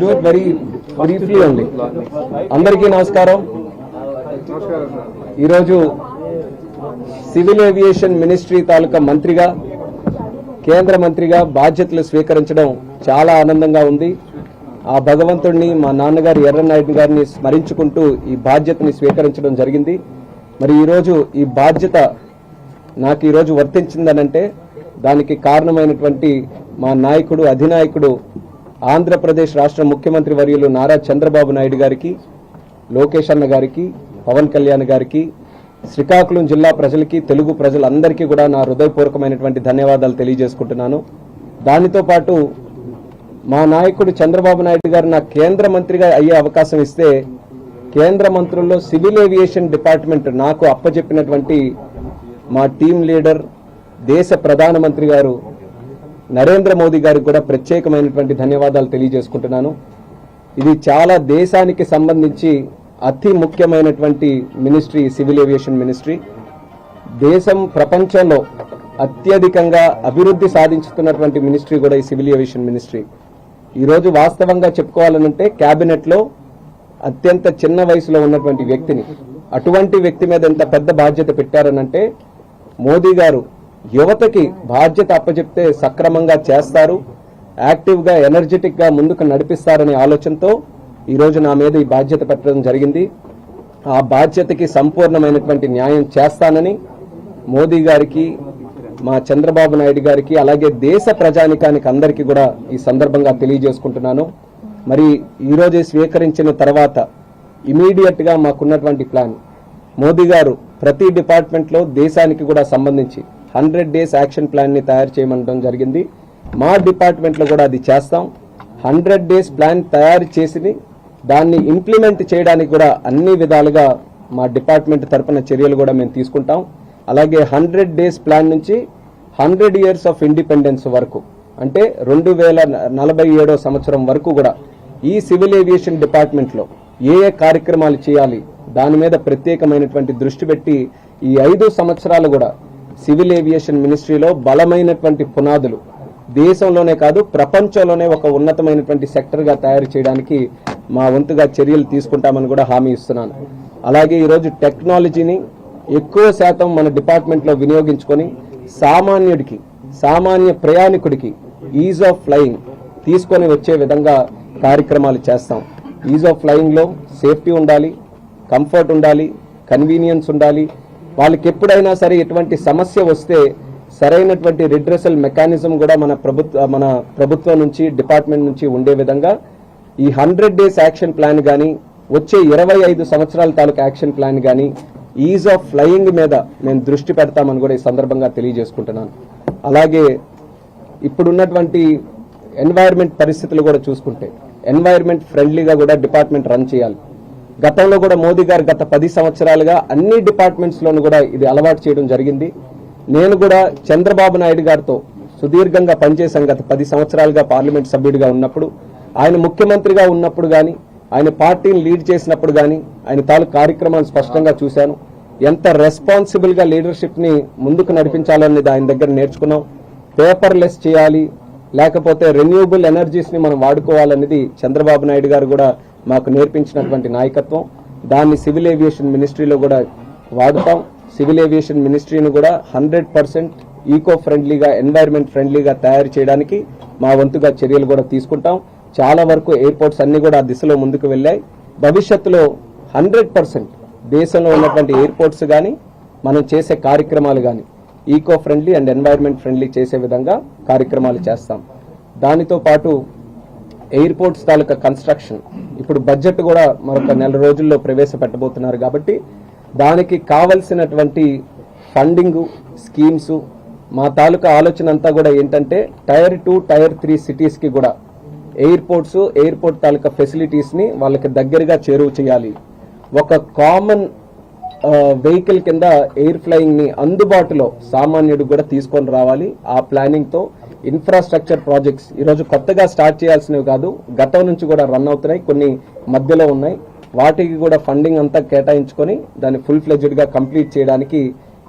Do it very briefly అండి అందరికీ నమస్కారం. ఈరోజు సివిల్ ఏవియేషన్ మినిస్ట్రీ తాలూకా మంత్రిగా కేంద్ర మంత్రిగా బాధ్యతలు స్వీకరించడం చాలా ఆనందంగా ఉంది. ఆ భగవంతుడిని మా నాన్నగారు ఎర్రనాయుడు గారిని స్మరించుకుంటూ ఈ బాధ్యతని స్వీకరించడం జరిగింది. మరి ఈరోజు ఈ బాధ్యత నాకు ఈరోజు వర్తించిందనంటే దానికి కారణమైనటువంటి మా నాయకుడు అధినాయకుడు ఆంధ్రప్రదేశ్ రాష్ట్ర ముఖ్యమంత్రి వర్యులు నారా చంద్రబాబు నాయుడు గారికి లోకేష్ అన్న గారికి పవన్ కళ్యాణ్ గారికి శ్రీకాకుళం జిల్లా ప్రజలకి తెలుగు ప్రజలందరికీ కూడా నా హృదయపూర్వకమైనటువంటి ధన్యవాదాలు తెలియజేసుకుంటున్నాను. దానితో పాటు మా నాయకుడు చంద్రబాబు నాయుడు గారు నా కేంద్ర మంత్రిగా అయ్యే అవకాశం ఇస్తే కేంద్ర మంత్రుల్లో సివిల్ ఏవియేషన్ డిపార్ట్మెంట్ నాకు అప్పచెప్పినటువంటి మా టీం లీడర్ దేశ ప్రధానమంత్రి గారు నరేంద్ర మోదీ గారికి కూడా ప్రత్యేకమైనటువంటి ధన్యవాదాలు తెలియజేసుకుంటున్నాను. ఇది చాలా దేశానికి సంబంధించి అతి ముఖ్యమైనటువంటి మినిస్ట్రీ సివిల్ ఏవియేషన్ మినిస్ట్రీ. దేశం ప్రపంచంలో అత్యధికంగా అభివృద్ధి సాధించుతున్నటువంటి మినిస్ట్రీ కూడా ఈ సివిల్ ఏవియేషన్ మినిస్ట్రీ. ఈరోజు వాస్తవంగా చెప్పుకోవాలనంటే క్యాబినెట్లో అత్యంత చిన్న వయసులో ఉన్నటువంటి వ్యక్తిని అటువంటి వ్యక్తి మీద ఎంత పెద్ద బాధ్యత పెట్టారనంటే మోదీ గారు యువతకి బాధ్యత అప్పచెప్తే సక్రమంగా చేస్తారు యాక్టివ్గా ఎనర్జెటిక్గా ముందుకు నడిపిస్తారనే ఆలోచనతో ఈరోజు నా మీద ఈ బాధ్యత పెట్టడం జరిగింది. ఆ బాధ్యతకి సంపూర్ణమైనటువంటి న్యాయం చేస్తానని మోదీ గారికి మా చంద్రబాబు నాయుడు గారికి అలాగే దేశ ప్రజానికానికి అందరికీ కూడా ఈ సందర్భంగా తెలియజేసుకుంటున్నాను. మరి ఈరోజే స్వీకరించిన తర్వాత ఇమీడియట్గా మాకున్నటువంటి ప్లాన్. మోదీ గారు ప్రతి డిపార్ట్మెంట్లో దేశానికి కూడా సంబంధించి హండ్రెడ్ డేస్ యాక్షన్ ప్లాన్ని తయారు చేయమనడం జరిగింది. మా డిపార్ట్మెంట్లో కూడా అది చేస్తాం. హండ్రెడ్ డేస్ ప్లాన్ తయారు చేసి దాన్ని ఇంప్లిమెంట్ చేయడానికి కూడా అన్ని విధాలుగా మా డిపార్ట్మెంట్ తరపున చర్యలు కూడా మేము తీసుకుంటాం. అలాగే హండ్రెడ్ డేస్ ప్లాన్ నుంచి హండ్రెడ్ ఇయర్స్ ఆఫ్ ఇండిపెండెన్స్ వరకు అంటే రెండు వేల నలభై ఏడో సంవత్సరం వరకు కూడా ఈ సివిల్ ఏవియేషన్ డిపార్ట్మెంట్లో ఏ ఏ కార్యక్రమాలు చేయాలి దాని మీద ప్రత్యేకమైనటువంటి దృష్టి పెట్టి ఈ ఐదు సంవత్సరాలు కూడా సివిల్ ఏవియేషన్ మినిస్ట్రీలో బలమైనటువంటి పునాదులు. దేశంలోనే కాదు ప్రపంచంలోనే ఒక ఉన్నతమైనటువంటి సెక్టర్గా తయారు చేయడానికి మా వంతుగా చర్యలు తీసుకుంటామని కూడా హామీ ఇస్తున్నాను. అలాగే ఈరోజు టెక్నాలజీని ఎక్కువ శాతం మన డిపార్ట్మెంట్లో వినియోగించుకొని సామాన్యుడికి సామాన్య ప్రయాణికుడికి ఈజ్ ఆఫ్ ఫ్లయింగ్ తీసుకొని వచ్చే విధంగా కార్యక్రమాలు చేస్తాం. ఈజ్ ఆఫ్ ఫ్లయింగ్లో సేఫ్టీ ఉండాలి కంఫర్ట్ ఉండాలి కన్వీనియన్స్ ఉండాలి వాళ్ళకి ఎప్పుడైనా సరే ఎటువంటి సమస్య వస్తే సరైనటువంటి రిడ్రెసల్ మెకానిజం కూడా మన ప్రభుత్వ మన ప్రభుత్వం నుంచి డిపార్ట్మెంట్ నుంచి ఉండే విధంగా ఈ హండ్రెడ్ డేస్ యాక్షన్ ప్లాన్ కానీ వచ్చే ఇరవై ఐదు సంవత్సరాల తాలూకు యాక్షన్ ప్లాన్ కానీ ఈజ్ ఆఫ్ ఫ్లయింగ్ మీద మేము దృష్టి పెడతామని కూడా ఈ సందర్భంగా తెలియజేసుకుంటున్నాను. అలాగే ఇప్పుడున్నటువంటి ఎన్వైర్న్మెంట్ పరిస్థితులు కూడా చూసుకుంటే ఎన్వైర్న్మెంట్ ఫ్రెండ్లీగా కూడా డిపార్ట్మెంట్ రన్ చేయాలి. గతంలో కూడా మోదీ గారు గత పది సంవత్సరాలుగా అన్ని డిపార్ట్మెంట్స్ లోను కూడా ఇది అలవాటు చేయడం జరిగింది. నేను కూడా చంద్రబాబు నాయుడు గారితో సుదీర్ఘంగా పనిచేశాను గత పది సంవత్సరాలుగా పార్లమెంట్ సభ్యుడిగా ఉన్నప్పుడు. ఆయన ముఖ్యమంత్రిగా ఉన్నప్పుడు కానీ ఆయన పార్టీని లీడ్ చేసినప్పుడు కానీ ఆయన తాలూకు కార్యక్రమాలు స్పష్టంగా చూశాను. ఎంత రెస్పాన్సిబుల్గా లీడర్షిప్ని ముందుకు నడిపించాలనేది ఆయన దగ్గర నేర్చుకున్నాం. పేపర్లెస్ చేయాలి లేకపోతే రెన్యూబుల్ ఎనర్జీస్ని మనం వాడుకోవాలనేది చంద్రబాబు నాయుడు గారు కూడా మాకు నేర్పించినటువంటి నాయకత్వం. దాన్ని సివిల్ ఏవియేషన్ మినిస్ట్రీలో కూడా వాడుతాం. సివిల్ ఏవియేషన్ మినిస్ట్రీని కూడా హండ్రెడ్ పర్సెంట్ ఈకో ఫ్రెండ్లీగా ఎన్వైర్న్మెంట్ ఫ్రెండ్లీగా తయారు చేయడానికి మా వంతుగా చర్యలు కూడా తీసుకుంటాం. చాలా వరకు ఎయిర్పోర్ట్స్ అన్ని కూడా ఆ దిశలో ముందుకు వెళ్ళాయి. భవిష్యత్తులో హండ్రెడ్ పర్సెంట్ దేశంలో ఉన్నటువంటి ఎయిర్పోర్ట్స్ కానీ మనం చేసే కార్యక్రమాలు కానీ eco friendly and environment friendly చేసే విధంగా కార్యక్రమాలు చేస్తాం. దానితో పాటు ఎయిర్పోర్ట్స్ తాలూకా కన్స్ట్రక్షన్. ఇప్పుడు బడ్జెట్ కూడా మరొక నెల రోజుల్లో ప్రవేశపెట్టబోతున్నారు కాబట్టి దానికి కావలసినటువంటి ఫండింగ్ స్కీమ్స్ మా తాలూకా ఆలోచన అంతా కూడా ఏంటంటే టైర్ టూ టైర్ త్రీ సిటీస్కి కూడా ఎయిర్పోర్ట్స్ ఎయిర్పోర్ట్ తాలూకా ఫెసిలిటీస్ని వాళ్ళకి దగ్గరగా చేరువ చేయాలి. ఒక కామన్ వెహికల్ కింద ఎయిర్ ఫ్లయింగ్ని అందుబాటులో సామాన్యుడు కూడా తీసుకొని రావాలి. ఆ ప్లానింగ్తో ఇన్ఫ్రాస్ట్రక్చర్ ప్రాజెక్ట్స్ ఈరోజు కొత్తగా స్టార్ట్ చేయాల్సినవి కాదు గతం నుంచి కూడా రన్ అవుతున్నాయి కొన్ని మధ్యలో ఉన్నాయి. వాటికి కూడా ఫండింగ్ అంతా కేటాయించుకొని దాన్ని ఫుల్ ఫ్లెజ్డ్గా కంప్లీట్ చేయడానికి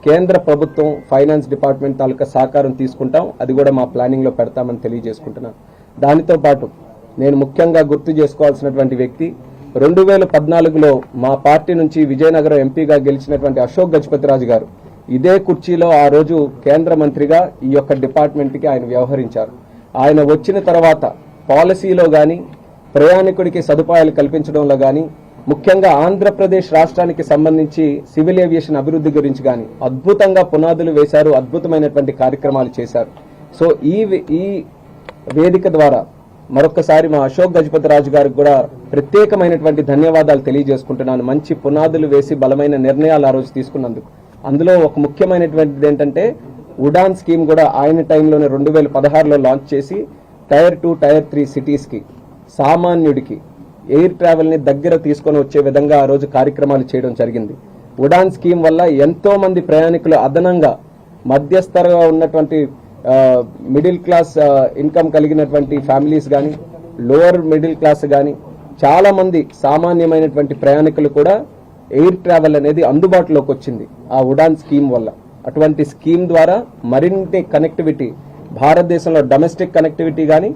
కేంద్ర ప్రభుత్వం ఫైనాన్స్ డిపార్ట్మెంట్ తాలూకా సహకారం తీసుకుంటాం. అది కూడా మా ప్లానింగ్లో పెడతామని తెలియజేసుకుంటున్నాను. దానితో పాటు నేను ముఖ్యంగా గుర్తు చేసుకోవాల్సినటువంటి వ్యక్తి రెండు వేల పద్నాలుగులో మా పార్టీ నుంచి విజయనగరం ఎంపీగా గెలిచినటువంటి అశోక్ గజపతిరాజు గారు. ఇదే కుర్చీలో ఆ రోజు కేంద్ర మంత్రిగా ఈ యొక్క డిపార్ట్మెంట్కి ఆయన వ్యవహరించారు. ఆయన వచ్చిన తర్వాత పాలసీలో కానీ ప్రయాణికుడికి సదుపాయాలు కల్పించడంలో కానీ ముఖ్యంగా ఆంధ్రప్రదేశ్ రాష్ట్రానికి సంబంధించి సివిల్ ఏవియేషన్ అభివృద్ధి గురించి కానీ అద్భుతంగా పునాదులు వేశారు అద్భుతమైనటువంటి కార్యక్రమాలు చేశారు. సో ఈ ఈ వేదిక ద్వారా మరొకసారి మా అశోక్ గజపతి రాజు గారికి కూడా ప్రత్యేకమైనటువంటి ధన్యవాదాలు తెలియజేసుకుంటున్నాను. మంచి పునాదులు వేసి బలమైన నిర్ణయాలు ఆ రోజు తీసుకున్నందుకు. అందులో ఒక ముఖ్యమైనటువంటిది ఏంటంటే ఉడాన్ స్కీమ్ కూడా ఆయన టైంలోనే రెండు వేల పదహారులో లాంచ్ చేసి టైర్ టూ టైర్ త్రీ సిటీస్కి సామాన్యుడికి ఎయిర్ ట్రావెల్ని దగ్గర తీసుకొని వచ్చే విధంగా ఆ రోజు కార్యక్రమాలు చేయడం జరిగింది. ఉడాన్ స్కీమ్ వల్ల ఎంతో మంది ప్రయాణికులు అదనంగా మధ్యస్థరగా ఉన్నటువంటి మిడిల్ క్లాస్ ఇన్కమ్ కలిగినటువంటి ఫ్యామిలీస్ కానీ లోవర్ మిడిల్ క్లాస్ కానీ చాలామంది సామాన్యమైనటువంటి ప్రయాణికులు కూడా ఎయిర్ ట్రావెల్ అనేది అందుబాటులోకి వచ్చింది ఆ ఉడాన్ స్కీమ్ వల్ల. అటువంటి స్కీమ్ ద్వారా మరిన్ని కనెక్టివిటీ భారతదేశంలో డొమెస్టిక్ కనెక్టివిటీ కానీ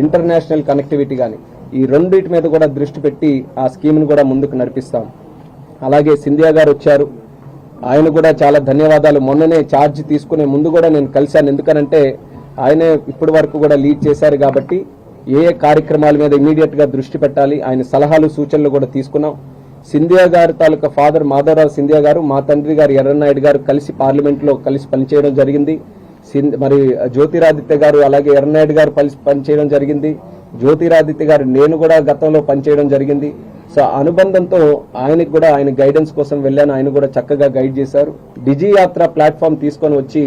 ఇంటర్నేషనల్ కనెక్టివిటీ కానీ ఈ రెండింటి మీద కూడా దృష్టి పెట్టి ఆ స్కీమ్ను కూడా ముందుకు నడిపిస్తాం. అలాగే సింధియా గారు వచ్చారు. ఆయన కూడా చాలా ధన్యవాదాలు. మొన్ననే ఛార్జ్ తీసుకునే ముందు కూడా నేను కలిశాను. ఎందుకనంటే ఆయనే ఇప్పటి వరకు కూడా లీడ్ చేశారు కాబట్టి ఏ ఏ కార్యక్రమాల మీద ఇమీడియట్గా దృష్టి పెట్టాలి ఆయన సలహాలు సూచనలు కూడా తీసుకున్నాం. సింధియా గారి తాలూకా ఫాదర్ మాధవరావు సింధియా గారు మా తండ్రి గారు ఎర్రనాయుడు గారు కలిసి పార్లమెంట్లో కలిసి పనిచేయడం జరిగింది. మరి జ్యోతిరాదిత్య గారు అలాగే ఎర్రనాయుడు గారు కలిసి పనిచేయడం జరిగింది. జ్యోతిరాదిత్య గారు నేను కూడా గతంలో పనిచేయడం జరిగింది. సో అనుబంధంతో ఆయనకు కూడా ఆయన గైడెన్స్ కోసం వెళ్ళాను. ఆయన కూడా చక్కగా గైడ్ చేశారు. డిజి యాత్ర ప్లాట్ఫామ్ తీసుకొని వచ్చి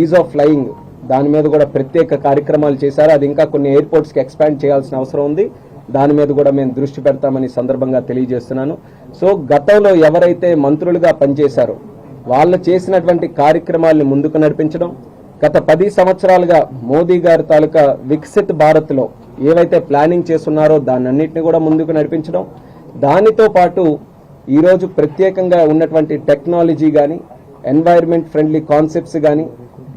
ఈజ్ ఆఫ్ ఫ్లయింగ్ దాని మీద కూడా ప్రత్యేక కార్యక్రమాలు చేశారు. అది ఇంకా కొన్ని ఎయిర్పోర్ట్స్కి ఎక్స్పాండ్ చేయాల్సిన అవసరం ఉంది. దాని మీద కూడా మేము దృష్టి పెడతామని సందర్భంగా తెలియజేస్తున్నాను. సో గతంలో ఎవరైతే మంత్రులుగా పనిచేశారో వాళ్ళు చేసినటువంటి కార్యక్రమాల్ని ముందుకు నడిపించడం గత పది సంవత్సరాలుగా మోదీ గారి తాలూకా వికసిత్ భారత్లో ఏవైతే ప్లానింగ్ చేస్తున్నారో దాన్ని కూడా ముందుకు నడిపించడం దానితో పాటు ఈరోజు ప్రత్యేకంగా ఉన్నటువంటి టెక్నాలజీ కానీ ఎన్వైర్న్మెంట్ ఫ్రెండ్లీ కాన్సెప్ట్స్ కానీ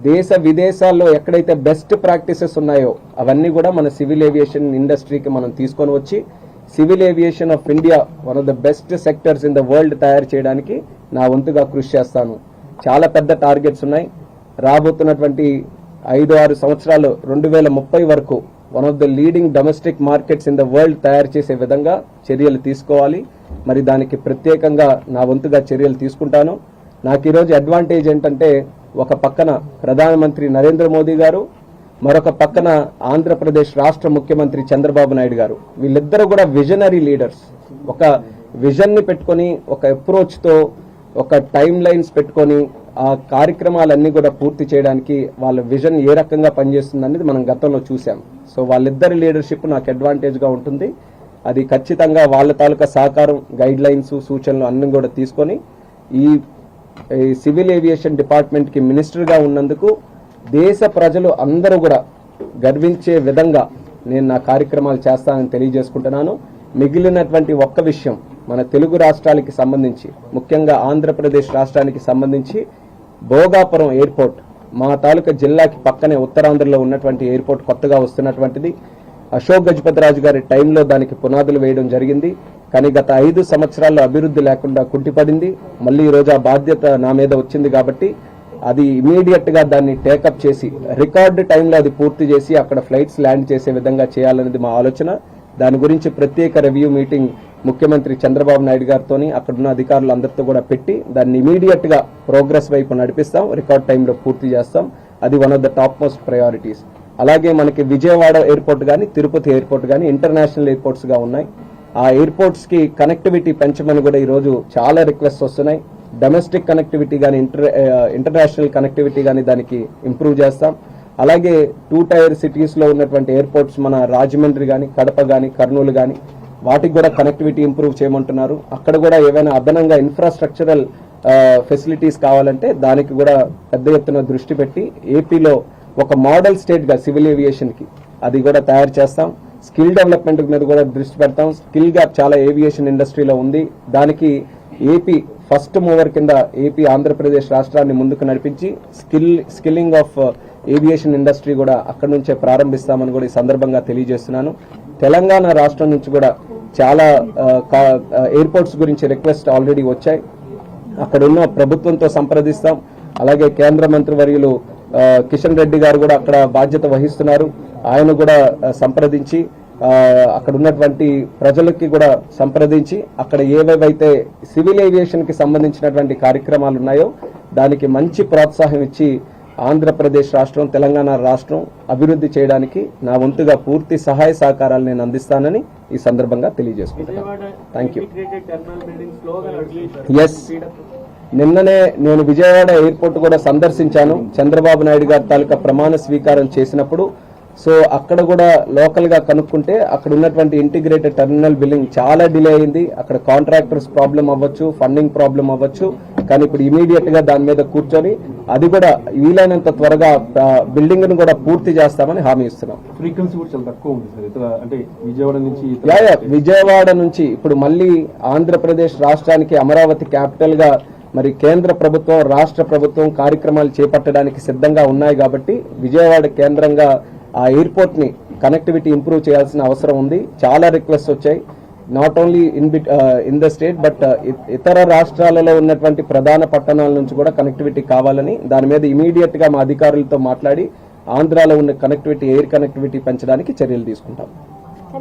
దేశ విదేశాల్లో ఎక్కడైతే బెస్ట్ ప్రాక్టీసెస్ ఉన్నాయో అవన్నీ కూడా మన సివిల్ ఏవియేషన్ ఇండస్ట్రీకి మనం తీసుకొని వచ్చి civil aviation of India one of the best sectors in the world తయారు చేయడానికి నా వంతుగా కృషి చేస్తాను. చాలా పెద్ద టార్గెట్స్ ఉన్నాయి. రాబోతున్నటువంటి ఐదు ఆరు సంవత్సరాలు రెండు వేల ముప్పై వరకు one of the leading domestic markets in the world తయారు చేసే విధంగా చర్యలు తీసుకోవాలి. మరి దానికి ప్రత్యేకంగా నా వంతుగా చర్యలు తీసుకుంటాను. నాకు ఈరోజు అడ్వాంటేజ్ ఏంటంటే ఒక పక్కన ప్రధానమంత్రి నరేంద్ర మోదీ గారు మరొక పక్కన ఆంధ్రప్రదేశ్ రాష్ట్ర ముఖ్యమంత్రి చంద్రబాబు నాయుడు గారు. వీళ్ళిద్దరూ కూడా విజనరీ లీడర్స్ ఒక విజన్ని పెట్టుకొని ఒక అప్రోచ్తో ఒక టైం లైన్స్ పెట్టుకొని ఆ కార్యక్రమాలన్నీ కూడా పూర్తి చేయడానికి వాళ్ళ విజన్ ఏ రకంగా పనిచేస్తుంది అనేది మనం గతంలో చూసాం సో వాళ్ళిద్దరి లీడర్షిప్ నాకు అడ్వాంటేజ్గా ఉంటుంది. అది ఖచ్చితంగా వాళ్ళ తాలూకా సహకారం గైడ్ లైన్స్ సూచనలు అన్నీ కూడా తీసుకొని ఈ ఈ సివిల్ ఏవియేషన్ డిపార్ట్మెంట్కి ఉన్నందుకు దేశ ప్రజలు అందరూ కూడా గర్వించే విధంగా నేను నా కార్యక్రమాలు చేస్తానని తెలియజేసుకుంటున్నాను. మిగిలినటువంటి ఒక్క విషయం మన తెలుగు రాష్ట్రాలకి సంబంధించి ముఖ్యంగా ఆంధ్రప్రదేశ్ రాష్ట్రానికి సంబంధించి భోగాపురం ఎయిర్పోర్ట్ మా తాలూకా జిల్లాకి పక్కనే ఉత్తరాంధ్రలో ఉన్నటువంటి ఎయిర్పోర్ట్ కొత్తగా వస్తున్నటువంటిది. అశోక్ గజపతిరాజు గారి టైంలో దానికి పునాదులు వేయడం జరిగింది. కానీ గత ఐదు సంవత్సరాల్లో అభివృద్ధి లేకుండా కుంటిపడింది. మళ్ళీ ఈరోజు ఆ బాధ్యత నా మీద వచ్చింది కాబట్టి అది ఇమీడియట్గా దాన్ని టేకప్ చేసి రికార్డు టైంలో అది పూర్తి చేసి అక్కడ ఫ్లైట్స్ ల్యాండ్ చేసే విధంగా చేయాలనేది మా ఆలోచన. దాని గురించి ప్రత్యేక రివ్యూ మీటింగ్ ముఖ్యమంత్రి చంద్రబాబు నాయుడు గారితోని అక్కడున్న అధికారులు అందరితో కూడా పెట్టి దాన్ని ఇమీడియట్గా ప్రోగ్రెస్ వైపు నడిపిస్తాం. రికార్డ్ టైంలో పూర్తి చేస్తాం. అది one of the top most priorities అలాగే మనకి విజయవాడ ఎయిర్పోర్ట్ కానీ తిరుపతి ఎయిర్పోర్ట్ కానీ ఇంటర్నేషనల్ ఎయిర్పోర్ట్స్గా ఉన్నాయి. ఆ ఎయిర్పోర్ట్స్కి కనెక్టివిటీ పెంచమని కూడా ఈరోజు చాలా రిక్వెస్ట్ వస్తున్నాయి. డొమెస్టిక్ కనెక్టివిటీ కానీ ఇంటర్ ఇంటర్నేషనల్ కనెక్టివిటీ కానీ దానికి ఇంప్రూవ్ చేస్తాం. అలాగే టూ టైర్ సిటీస్లో ఉన్నటువంటి ఎయిర్పోర్ట్స్ మన రాజమండ్రి కానీ కడప కానీ కర్నూలు కానీ వాటికి కూడా కనెక్టివిటీ ఇంప్రూవ్ చేయమంటున్నారు. అక్కడ కూడా ఏవైనా అదనంగా ఇన్ఫ్రాస్ట్రక్చరల్ ఫెసిలిటీస్ కావాలంటే దానికి కూడా పెద్ద ఎత్తున దృష్టి పెట్టి ఏపీలో ఒక మోడల్ స్టేట్గా సివిల్ ఏవియేషన్కి అది కూడా తయారు చేస్తాం. స్కిల్ డెవలప్మెంట్ మీద కూడా దృష్టి పెడతాం. స్కిల్ గ్యాప్ చాలా ఏవియేషన్ ఇండస్ట్రీలో ఉంది. దానికి ఏపీ ఫస్ట్ మూవర్ కింద ఏపీ ఆంధ్రప్రదేశ్ రాష్ట్రాన్ని ముందుకు నడిపించి skill skilling of aviation industry కూడా అక్కడి నుంచే ప్రారంభిస్తామని కూడా ఈ సందర్భంగా తెలియజేస్తున్నాను. తెలంగాణ రాష్ట్రం నుంచి కూడా చాలా uh, ఎయిర్పోర్ట్స్ uh, గురించి రిక్వెస్ట్ ఆల్రెడీ వచ్చాయి. అక్కడ ఉన్న ప్రభుత్వంతో సంప్రదిస్తాం. అలాగే కేంద్ర మంత్రి వర్యులు uh, కిషన్ రెడ్డి గారు కూడా అక్కడ బాధ్యత వహిస్తున్నారు. ఆయన కూడా సంప్రదించి అక్కడ ఉన్నటువంటి ప్రజలకి కూడా సంప్రదించి అక్కడ ఏవేవైతే సివిల్ ఏవియేషన్కి సంబంధించినటువంటి కార్యక్రమాలు ఉన్నాయో దానికి మంచి ప్రోత్సాహం ఇచ్చి ఆంధ్రప్రదేశ్ రాష్ట్రం తెలంగాణ రాష్ట్రం అభివృద్ధి చేయడానికి నా వంతుగా పూర్తి సహాయ సహకారాలు నేను అందిస్తానని ఈ సందర్భంగా తెలియజేసుకుంటున్నాను. థ్యాంక్ యూ ఎస్ నిన్ననే నేను విజయవాడ ఎయిర్పోర్ట్ కూడా సందర్శించాను. చంద్రబాబు నాయుడు గారి తాలూకా ప్రమాణ స్వీకారం చేసినప్పుడు సో అక్కడ కూడా లోకల్గా కనుక్కుంటే అక్కడ ఉన్నటువంటి ఇంటిగ్రేటెడ్ టెర్మినల్ బిల్లింగ్ చాలా డిలే అయింది. అక్కడ కాంట్రాక్టర్స్ ప్రాబ్లం అవ్వచ్చు ఫండింగ్ ప్రాబ్లం అవ్వచ్చు. కానీ ఇప్పుడు ఇమీడియట్గా దాని మీద కూర్చొని అది కూడా వీలైనంత త్వరగా బిల్డింగ్ను కూడా పూర్తి చేస్తామని హామీ ఇస్తున్నాం. ఫ్రీక్వెన్సీ కూడా చాలా తక్కువ ఉంది సార్. అంటే విజయవాడ నుంచి యా విజయవాడ నుంచి ఇప్పుడు మళ్ళీ ఆంధ్రప్రదేశ్ రాష్ట్రానికి అమరావతి క్యాపిటల్గా మరి కేంద్ర ప్రభుత్వం రాష్ట్ర ప్రభుత్వం కార్యక్రమాలు చేపట్టడానికి సిద్ధంగా ఉన్నాయి కాబట్టి విజయవాడ కేంద్రంగా ఆ ఎయిర్పోర్ట్ని కనెక్టివిటీ ఇంప్రూవ్ చేయాల్సిన అవసరం ఉంది. చాలా రిక్వెస్ట్ వచ్చాయి. Not only in bit in the state but ఇతర రాష్ట్రాలలో ఉన్నటువంటి ప్రధాన పట్టణాల నుంచి కూడా కనెక్టివిటీ కావాలని దాని మీద ఇమీడియట్గా మా అధికారులతో మాట్లాడి ఆంధ్రాలో ఉన్న కనెక్టివిటీ ఎయిర్ కనెక్టివిటీ పెంచడానికి చర్యలు తీసుకుంటాం.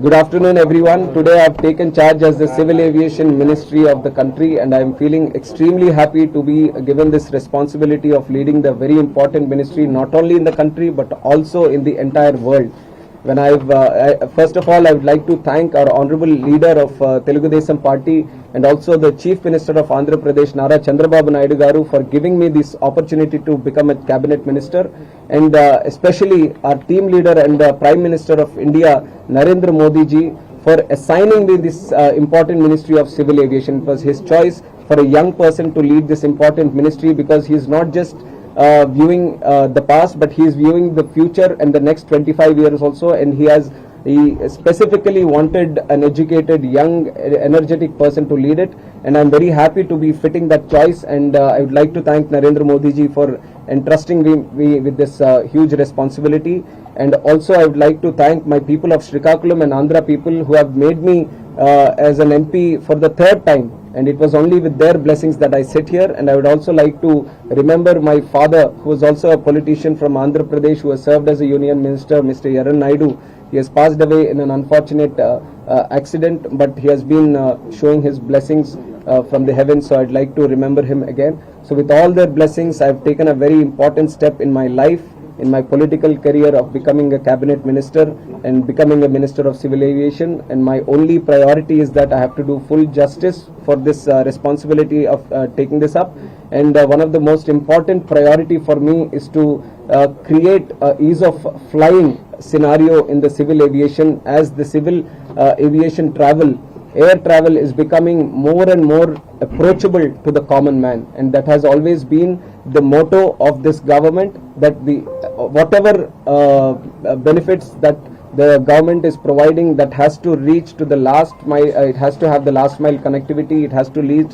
Good afternoon, everyone. Today I have taken charge as the Civil Aviation Ministry of the country, and I am feeling extremely happy to be given this responsibility of leading the very important ministry, not only in the country but also in the entire world. When I've, uh, I, first of all, I would like to thank our honorable leader of uh, Telugu Desam Party and also the Chief Minister of Andhra Pradesh, Nara Chandrababu Naidu Garu, for giving me this opportunity to become a cabinet minister, and uh, especially our team leader and uh, Prime Minister of India, Narendra Modi ji, for assigning me this uh, important ministry of civil aviation. It was his choice for a young person to lead this important ministry because he is not just uh, viewing uh, the past, but he is viewing the future and the next 25 years also, and he has he specifically wanted an educated, young, energetic person to lead it, and I'm very happy to be fitting that choice. And uh, I would like to thank Narendra Modi ji for entrusting me, me with this uh, huge responsibility. And also, I would like to thank my people of Srikakulam and Andhra people who have made me uh, as an MP for the third time and it was only with their blessings that I sit here. And I would also like to remember my father, who was also a politician from Andhra Pradesh, who has served as a union minister, Mr. Yaran Naidu. He has passed away in an unfortunate uh, uh, accident, but he has been uh, showing his blessings uh, from the heavens. So I'd like to remember him again. So with all their blessings, I've taken a very important step in my life in my political career of becoming a cabinet minister and becoming a minister of civil aviation and my only priority is that i have to do full justice for this uh, responsibility of uh, taking this up and uh, one of the most important priority for me is to uh, create a ease of flying scenario in the civil aviation as the civil uh, aviation travel air travel is becoming more and more approachable to the common man and that has always been the motto of this government that the whatever uh, benefits that the government is providing that has to reach to the last mile uh, it has to have the last mile connectivity it has to reach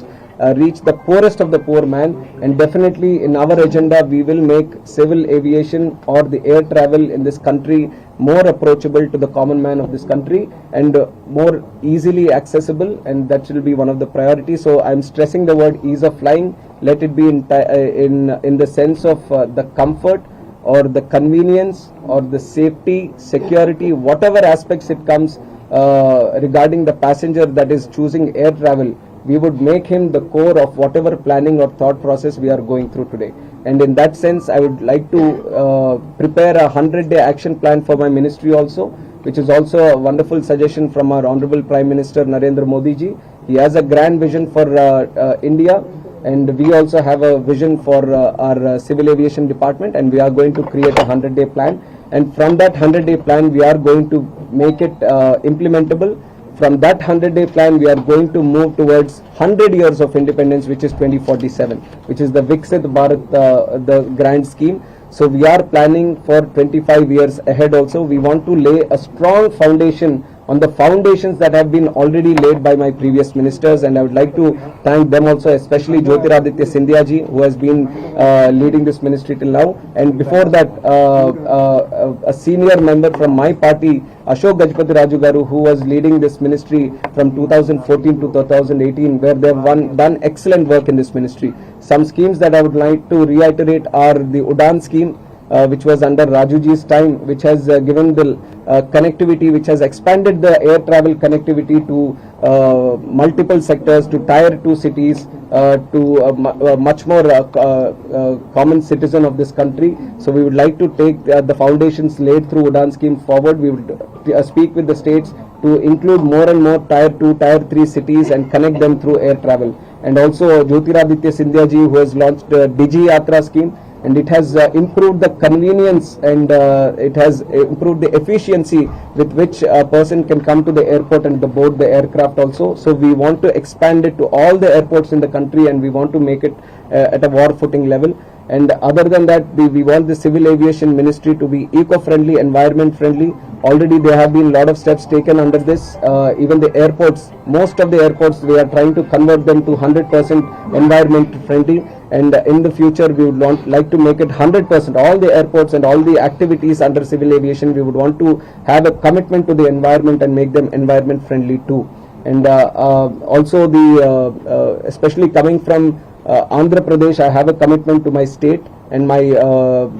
reach the poorest of the poor man. And definitely in our agenda we will make civil aviation or the air travel in this country more approachable to the common man of this country and uh, more easily accessible. And that will be one of the priorities. So i'm stressing the word ease of flying. Let it be in uh, in in the sense of uh, the comfort or the convenience or the safety security whatever aspects it comes uh, regarding the passenger that is choosing air travel we would make him the core of whatever planning or thought process we are going through today. And in that sense, I would like to uh, prepare a 100 day action plan for my ministry also, which is also a wonderful suggestion from our Honorable Prime Minister Narendra Modi ji. He has a grand vision for uh, uh, India. And we also have a vision for uh, our uh, civil aviation department, and we are going to create a 100 day plan. And from that 100 day plan, we are going to make it uh, implementable from that 100 day plan, we are going to move towards 100 years of independence, which is 2047, which is the Viksit Bharat, uh, the grand scheme. So we are planning for 25 years ahead also. We want to lay a strong foundation on the foundations that have been already laid by my previous ministers and I would like to thank them also especially Jyotiraditya Scindia ji who has been uh, leading this ministry till now and before that uh, uh, a senior member from my party Ashok Gajpati Raju Garu who was leading this ministry from 2014 to 2018 where they have one, done excellent work in this ministry. Some schemes that I would like to reiterate are the Udan scheme which was under Rajuji's time, which has uh, given the uh, connectivity, which has expanded the air travel connectivity to uh, multiple sectors, to tier two cities, uh, to much more uh, uh, common citizen of this country. So we would like to take uh, the foundations laid through Udan scheme forward. We would uh, speak with the states to include more and more tier two, tier three cities and connect them through air travel. And also Jyotiraditya Scindia ji who has launched uh, Digi Yatra scheme and it has uh, improved the convenience and uh, it has improved the efficiency with which a person can come to the airport and board the aircraft also. So we want to expand it to all the airports in the country and we want to make it uh, at a war footing level. And other than that, we, we want the civil aviation ministry to be eco-friendly, environment-friendly. Already there have been a lot of steps taken under this. Uh, even the airports, most of the airports, we are trying to convert them to 100% environment-friendly. And uh, in the future, we would want like to make it 100%. All the airports and all the activities under civil aviation, we would want to have a commitment to the environment and make them environment-friendly too. And uh, uh, also the, uh, uh, especially coming from uh, Andhra Pradesh, I have a commitment to my state and my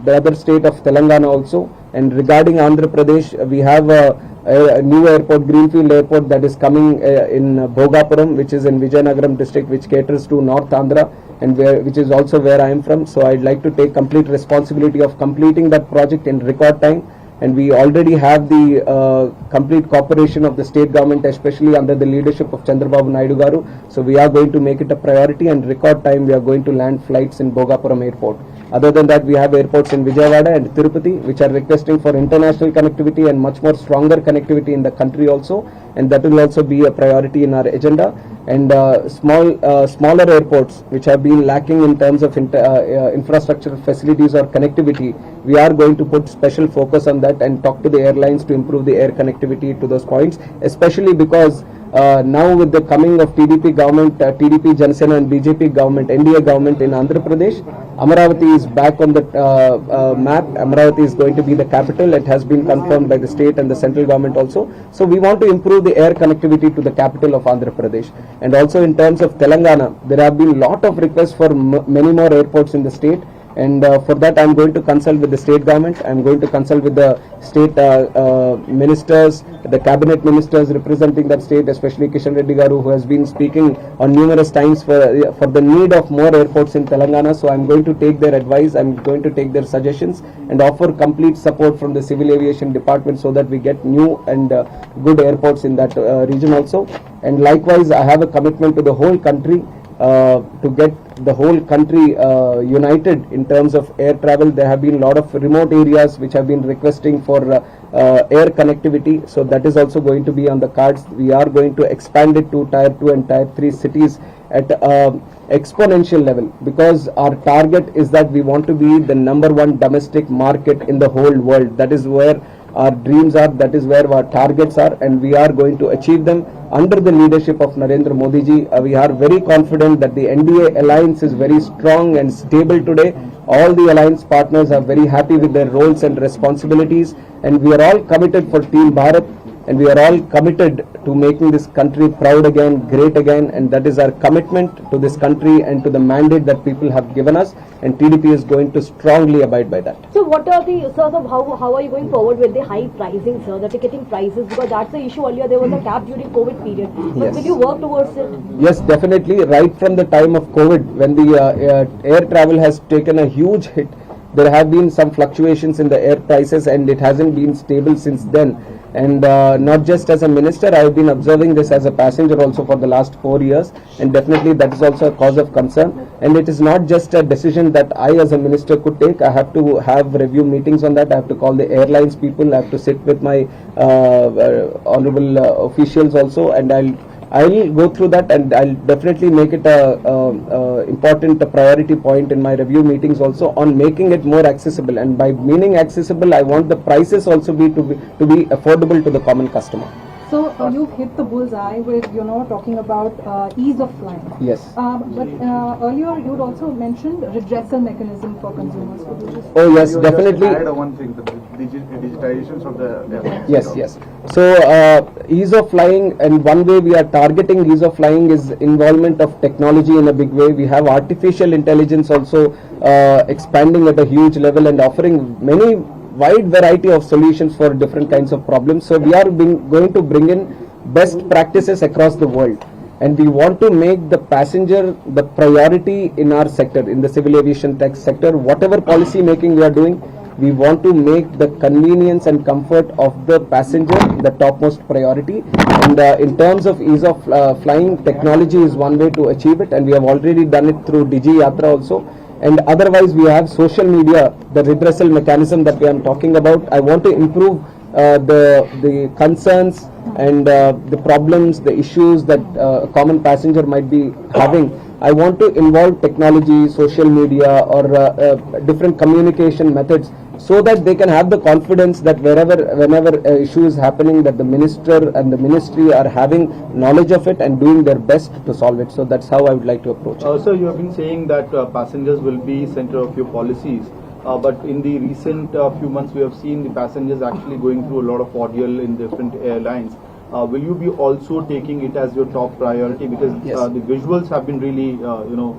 brother state of Telangana also. And regarding Andhra Pradesh, we have a, a, new airport, Greenfield Airport, that is coming in Bhogapuram, which is in Vijayanagaram district, which caters to North Andhra, and where, which is also where I am from. So I'd like to take complete responsibility of completing that project in record time and we already have the uh, complete cooperation of the state government, especially under the leadership of Chandrababu Naidu Garu. So we are going to make it a priority and record time we are going to land flights in Bogapuram airport. Other than that, we have airports in Vijayawada and Tirupati, which are requesting for international connectivity and much more stronger connectivity in the country also. And that will also be a priority in our agenda. And uh, small, uh, smaller airports, which have been lacking in terms of inter, uh, uh, infrastructure facilities or connectivity, we are going to put special focus on that and talk to the airlines to improve the air connectivity to those points, especially because uh, now with the coming of TDP government, uh, TDP Janasena and BJP government, NDA government in Andhra Pradesh, Amaravati is back on the uh, uh, map. Amaravati is going to be the capital. It has been confirmed by the state and the central government also. So we want to improve the air connectivity to the capital of Andhra Pradesh. And also in terms of Telangana, there have been lot of requests for many more airports in the state. And uh, for that, I'm going to consult with the state government. I'm going to consult with the state uh, uh, ministers, the cabinet ministers representing that state, especially Kishan Reddy Garu, who has been speaking on numerous times for uh, for the need of more airports in Telangana. So I'm going to take their advice. I'm going to take their suggestions and offer complete support from the civil aviation department so that we get new and uh, good airports in that uh, region also. And likewise, I have a commitment to the whole country to get the whole country uh, united in terms of air travel. There have been a lot of remote areas which have been requesting for uh, uh, air connectivity. So that is also going to be on the cards. We are going to expand it to tier 2 and tier 3 cities at uh, exponential level because our target is that we want to be the number one domestic market in the whole world. That is where our dreams are, that is where our targets are, and we are going to achieve them under the leadership of Narendra Modi ji. Uh, we are very confident that the NDA alliance is very strong and stable today. All the alliance partners are very happy with their roles and responsibilities, and we are all committed for Team Bharat and we are all committed to making this country proud again, great again, and that is our commitment to this country and to the mandate that people have given us, and TDP is going to strongly abide by that. So what are the, sort of, how, how are you going forward with the high pricing, sir, the ticketing prices? Because that's the issue earlier, there was a cap during COVID period. But Yes. will you work towards it? Yes, definitely. Right from the time of COVID, when the uh, uh, air travel has taken a huge hit, there have been some fluctuations in the air prices and it hasn't been stable since then. And uh, not just as a minister, I have been observing this as a passenger also for the last four years, and definitely that is also a cause of concern. And it is not just a decision that I, as a minister, could take. I have to have review meetings on that. I have to call the airlines people. I have to sit with my uh, uh, honorable uh, officials also, and I'll I'll go through that and I'll definitely make it a, a, a important priority point in my review meetings also on making it more accessible. And by meaning accessible, I want the prices also be to be to be affordable to the common customer. So uh, you've hit the bullseye with, you know, talking about uh, ease of flying. Yes. Uh, but uh, earlier you'd also mentioned redressal mechanism for consumers. Could you just Oh yes, You definitely. Just add one thing, the digi- digitizations of the. airlines. Yes, yes. So, uh, ease of flying, and one way we are targeting ease of flying is involvement of technology in a big way. We have artificial intelligence also uh, expanding at a huge level and offering many wide variety of solutions for different kinds of problems. So, we are being, going to bring in best practices across the world. And we want to make the passenger the priority in our sector, in the civil aviation tech sector. Whatever policy making we are doing, we want to make the convenience and comfort of the passenger the topmost priority and uh, in terms of ease of uh, flying technology is one way to achieve it and we have already done it through digi yatra also and otherwise we have social media the redressal mechanism that we are talking about. I want to improve uh, the the concerns and uh, the problems the issues that uh, a common passenger might be having. I want to involve technology, social media, or uh, uh, different communication methods so that they can have the confidence that wherever, whenever uh, issue is happening, that the minister and the ministry are having knowledge of it and doing their best to solve it. So that's how I would like to approach it. Uh, Sir, you have been saying that uh, passengers will be center of your policies, uh, but in the recent uh, few months, we have seen the passengers actually going through a lot of ordeal in different airlines. Uh, Will you be also taking it as your top priority? Because Yes. uh, the visuals have been really, uh, you know,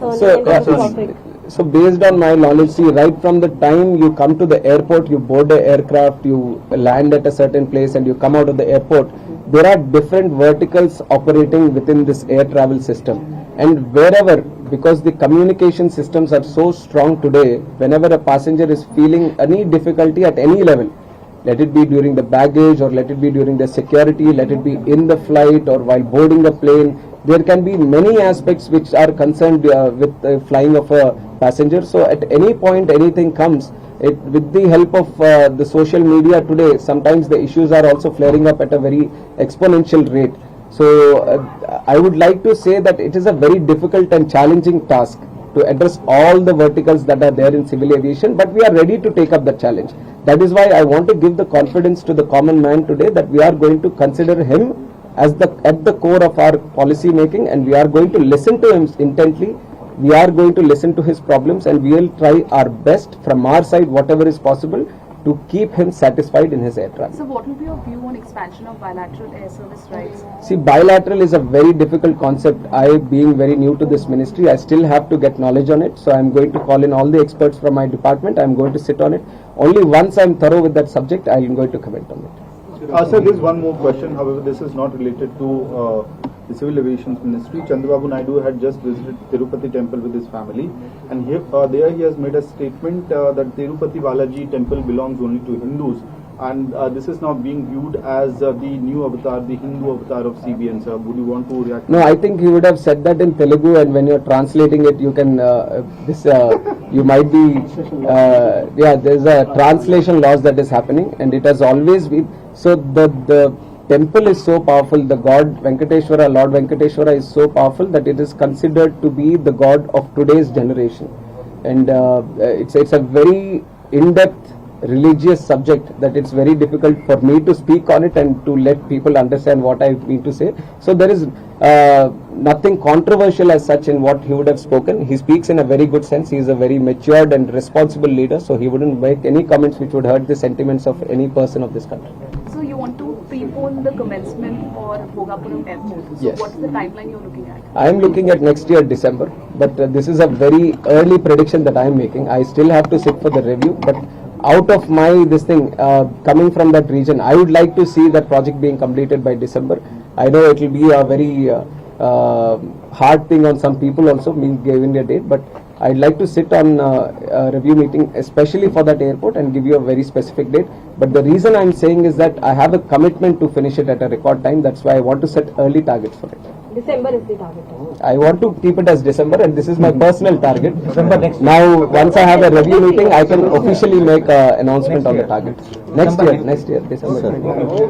So, uh, so based on my knowledge, see, right from the time you come to the airport, you board the aircraft, you land at a certain place and you come out of the airport, there are different verticals operating within this air travel system. And wherever, because the communication systems are so strong today, whenever a passenger is feeling any difficulty at any level, let it be during the baggage or let it be during the security, let it be in the flight or while boarding the plane. There can be many aspects which are concerned uh, with the flying of a passenger. So at any point anything comes, it, with the help of uh, the social media today, sometimes the issues are also flaring up at a very exponential rate. So uh, I would like to say that it is a very difficult and challenging task to address all the verticals that are there in civil aviation, but we are ready to take up the challenge. That is why I want to give the confidence to the common man today that we are going to consider him as the at the core of our policy making and we are going to listen to him intently. We are going to listen to his problems and we will try our best from our side, whatever is possible, to keep him satisfied in his air travel. So what will be your view on expansion of bilateral air service rights? See, bilateral is a very difficult concept. I, being very new to this ministry, I still have to get knowledge on it. So I'm going to call in all the experts from my department. I'm going to sit on it. Only once I'm thorough with that subject, I'm going to comment on it. Uh, Sir, there's one more question, however, this is not related to uh, the Civil Aviation Ministry. Chandrababu Naidu had just visited Tirupati temple with his family. And uh, there he has made a statement uh, that Tirupati Balaji temple belongs only to Hindus and uh, this is now being viewed as uh, the new avatar, the Hindu avatar of CBN. Sir, would you want to react? No, I think he would have said that in Telugu, and when you're translating it, you can uh, this uh, you might be uh, yeah. There's a translation loss that is happening, and it has always been so. The the temple is so powerful. The god Venkateshwara, Lord Venkateshwara, is so powerful that it is considered to be the god of today's generation, and uh, it's it's a very in-depth religious subject that it's very difficult for me to speak on it and to let people understand what I mean to say. So there is uh, nothing controversial as such in what he would have spoken. He speaks in a very good sense. He is a very matured and responsible leader, so he wouldn't make any comments which would hurt the sentiments of any person of this country. So you want to prepone the commencement for Bhogapuram Airport. So Yes. what's the timeline you're looking at? I am looking at next year December, but uh, this is a very early prediction that I am making. I still have to sit for the review, but out of my this thing uh, coming from that region, I would like to see that project being completed by December. I know it will be a very uh, uh, hard thing on some people also, me giving a date, but I'd like to sit on uh, a review meeting, especially for that airport, and give you a very specific date. But the reason I'm saying is that I have a commitment to finish it at a record time. That's why I want to set early targets for it. December is the target. I want to keep it as December, and this is my personal target. December next year. Now, once I have a review meeting, I can officially make an announcement on the target. Next year, next year, December.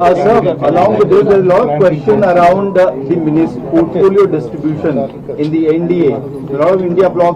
Uh, sir, along with this, there's a lot of question around uh, the minis portfolio distribution in the NDA. A lot of India bloc